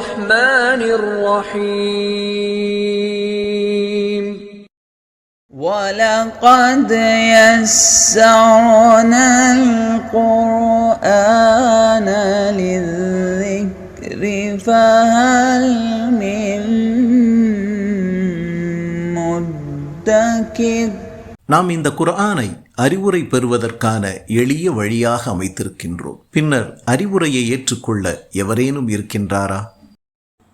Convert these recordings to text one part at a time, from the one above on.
الرحمن الرحيم ولقد يسرنا القرآن للذكر فهل من مدكر நாம் இந்த குர்ஆனை அறிவுரை பெறுவதற்கான எளிய வழியாக அமைத்திருக்கின்றோம். பின்னர் அறிவுரையை ஏற்றுக்கொள்ள எவரேனும் இருக்கின்றாரா?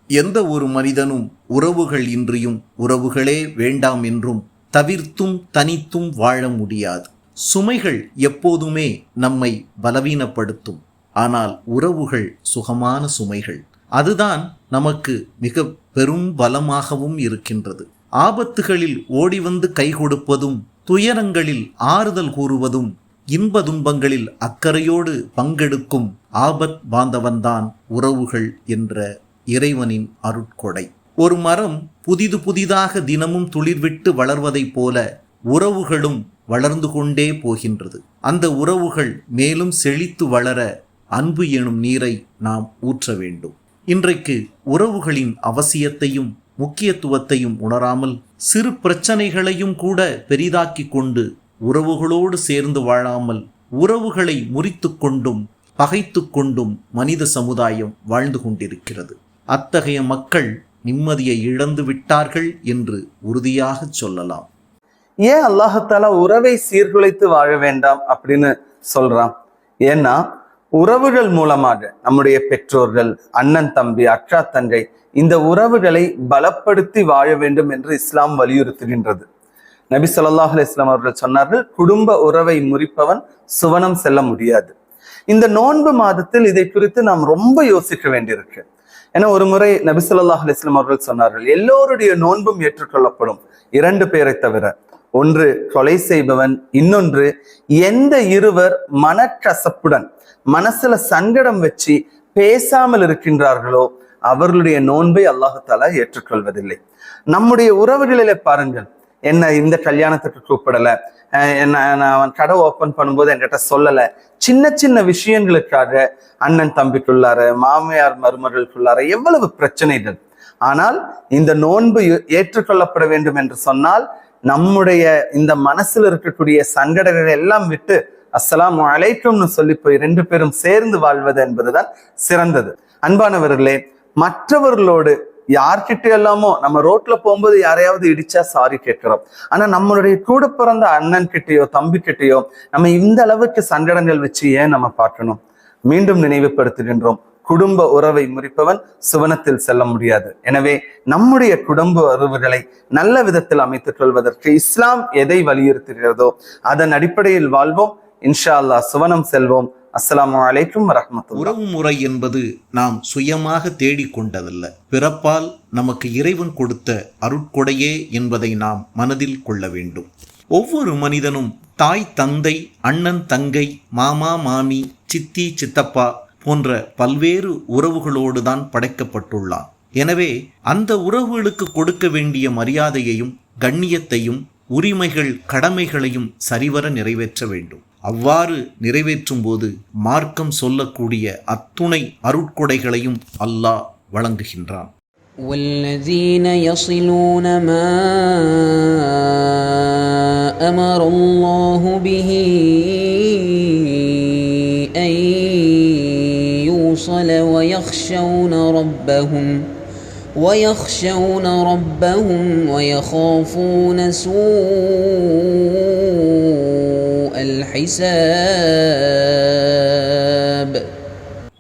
எந்த ஒரு மனிதனும் உறவுகள் இன்றியும் உறவுகளே வேண்டாம் என்றும் தவிர்த்தும் தனித்தும் வாழ முடியாது. சுமைகள் எப்போதுமே நம்மை பலவீனப்படுத்தும். ஆனால் உறவுகள் சுகமான சுமைகள். அதுதான் நமக்கு மிக பெரும் பலமாகவும் இருக்கின்றது. ஆபத்துகளில் ஓடி வந்து கை கொடுப்பதும் துயரங்களில் ஆறுதல் கூறுவதும் இன்ப துன்பங்களில் அக்கறையோடு பங்கெடுக்கும் ஆபத் பாந்தவன்தான் உறவுகள் என்ற இறைவனின் அருட்கொடை. ஒரு மரம் புதிது புதிதாக தினமும் துளிர்விட்டு வளர்வதைப் போல உறவுகளும் வளர்ந்து கொண்டே போகின்றது. அந்த உறவுகள் மேலும் செழித்து வளர அன்பு எனும் நீரை நாம் ஊற்ற வேண்டும். இன்றைக்கு உறவுகளின் அவசியத்தையும் முக்கியத்துவத்தையும் உணராமல் சிறு பிரச்சனைகளையும் கூட பெரிதாக்கிக் கொண்டு உறவுகளோடு சேர்ந்து வாழாமல் உறவுகளை முறித்து கொண்டும் பகைத்து கொண்டும் மனித சமுதாயம் வாழ்ந்து கொண்டிருக்கிறது. அத்தகைய மக்கள் நிம்மதியை இழந்து விட்டார்கள் என்று உறுதியாக சொல்லலாம். ஏன் அல்லாஹத்தாலா உறவை சீர்குலைத்து வாழ வேண்டாம் அப்படின்னு சொல்றான்? ஏன்னா உறவுகள் மூலமாக நம்முடைய பெற்றோர்கள் அண்ணன் தம்பி அக்கா தங்கை இந்த உறவுகளை பலப்படுத்தி வாழ வேண்டும் என்று இஸ்லாம் வலியுறுத்துகின்றது. நபி சொல்லாஹ் இஸ்லாம் அவர்கள் சொன்னார்கள் குடும்ப உறவை முறிப்பவன் சுவனம் செல்ல முடியாது. இந்த நோன்பு மாதத்தில் இதை குறித்து நாம் ரொம்ப யோசிக்க வேண்டியிருக்கு. ஏன்னா ஒரு முறை நபி ஸல்லல்லாஹு அவர்கள் சொன்னார்கள் எல்லோருடைய நோன்பும் ஏற்றுக்கொள்ளப்படும் இரண்டு பேரை தவிர. ஒன்று கொலை செய்பவன் இன்னொன்று எந்த இருவர் மனக்கசப்புடன் மனசுல சங்கடம் வச்சு பேசாமல் இருக்கின்றார்களோ அவர்களுடைய நோன்பை அல்லாஹு ஏற்றுக்கொள்வதில்லை. நம்முடைய உறவுகளிலே பாருங்கள் என்ன இந்த கல்யாணத்துக்கு கூப்பிடல அஹ் என்ன நான் அவன் கடை ஓப்பன் பண்ணும்போது என்கிட்ட சொல்லல சின்ன சின்ன விஷயங்களுக்காக அண்ணன் தம்பிக்குள்ளார மாமியார் மருமகளுக்குள்ளார எவ்வளவு பிரச்சனைகள். ஆனால் இந்த நோன்பு ஏ- ஏற்றுக்கொள்ளப்பட வேண்டும் என்று சொன்னால் நம்முடைய இந்த மனசுல இருக்கக்கூடிய சங்கடங்களை எல்லாம் விட்டு அஸ்லாம் அழைக்கும்னு சொல்லி போய் ரெண்டு பேரும் சேர்ந்து வாழ்வது என்பதுதான் சிறந்தது. அன்பானவர்களே மற்றவர்களோடு யார்கிட்ட எல்லாமோ நம்ம ரோட்ல போகும்போது யாரையாவது இடிச்சா சாரி கேட்கிறோம். ஆனா நம்மளுடைய கூட பிறந்த அண்ணன் கிட்டயோ தம்பி கிட்டயோ நம்ம இந்த அளவுக்கு சங்கடங்கள் வச்சு ஏன் நம்ம பார்க்கணும்? மீண்டும் நினைவுபடுத்துகின்றோம். குடும்ப உறவை முறிப்பவன் சுவனத்தில் செல்ல முடியாது. எனவே நம்முடைய குடும்ப உறவுகளை நல்ல விதத்தில் அமைத்துக் கொள்வதற்கு இஸ்லாம் எதை வலியுறுத்துகிறதோ அதன் அடிப்படையில் வாழ்வோம். இன்ஷா அல்லாஹ் சுவனம் செல்வோம். அஸ்லாம் அலைக்கும் வரமத்து உறவு முறை என்பது நாம் சுயமாக தேடிக்கொண்டதல்ல பிறப்பால் நமக்கு இறைவன் கொடுத்த அருட்கொடையே என்பதை நாம் மனதில் கொள்ள வேண்டும். ஒவ்வொரு மனிதனும் தாய் தந்தை அண்ணன் தங்கை மாமா மாமி சித்தி சித்தப்பா போன்ற பல்வேறு உறவுகளோடு தான் படைக்கப்பட்டுள்ளான் எனவே அந்த உறவுகளுக்கு கொடுக்க வேண்டிய மரியாதையையும் கண்ணியத்தையும் உரிமைகள் கடமைகளையும் சரிவர நிறைவேற்ற வேண்டும் அவ்வாறு நிறைவேற்றும் போது மார்க்கம் சொல்லக்கூடிய அத்துணை அருட்கொடைகளையும் அல்லாஹ் வழங்குகின்றான் والذين يصلون ما أمر يوصل ويخشون ربهم ويخشون ربهم ويخافون سوء الحساب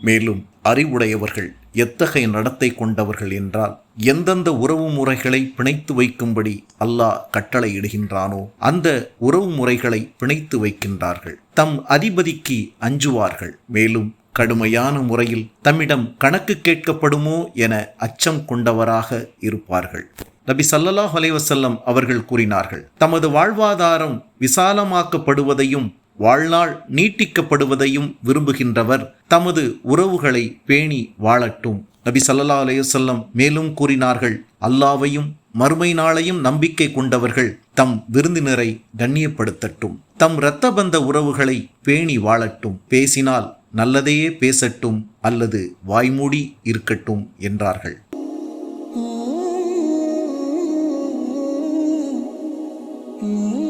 மேலும் அறிவுடையவர்கள் எத்தகைய நடத்தை கொண்டவர்கள் என்றால் எந்தெந்த உறவு முறைகளை பிணைத்து வைக்கும்படி அல்லாஹ் கட்டளையிடுகின்றானோ அந்த உறவு முறைகளை பிணைத்து வைக்கின்றார்கள் தம் அதிபதிக்கு அஞ்சுவார்கள் மேலும் கடுமையான முறையில் தம்மிடம் கணக்கு கேட்கப்படுமோ என அச்சம் கொண்டவராக இருப்பார்கள். நபி ஸல்லல்லாஹு அலைவசல்லம் அவர்கள் கூறினார்கள் தமது வாழ்வாதாரம் விசாலமாக்கப்படுவதையும் வாழ்நாள் நீட்டிக்கப்படுவதையும் விரும்புகின்றவர் தமது உறவுகளை பேணி வாழட்டும். நபி சல்லா அலையுசல்லம் மேலும் கூறினார்கள் அல்லாவையும் மறுமை நாளையும் நம்பிக்கை கொண்டவர்கள் தம் விருந்தினரை கண்ணியப்படுத்தட்டும் தம் இரத்த பந்த உறவுகளை பேணி வாழட்டும். பேசினால் நல்லதையே பேசட்டும் அல்லது வாய்மூடி இருக்கட்டும் என்றார்கள் Mm-hmm.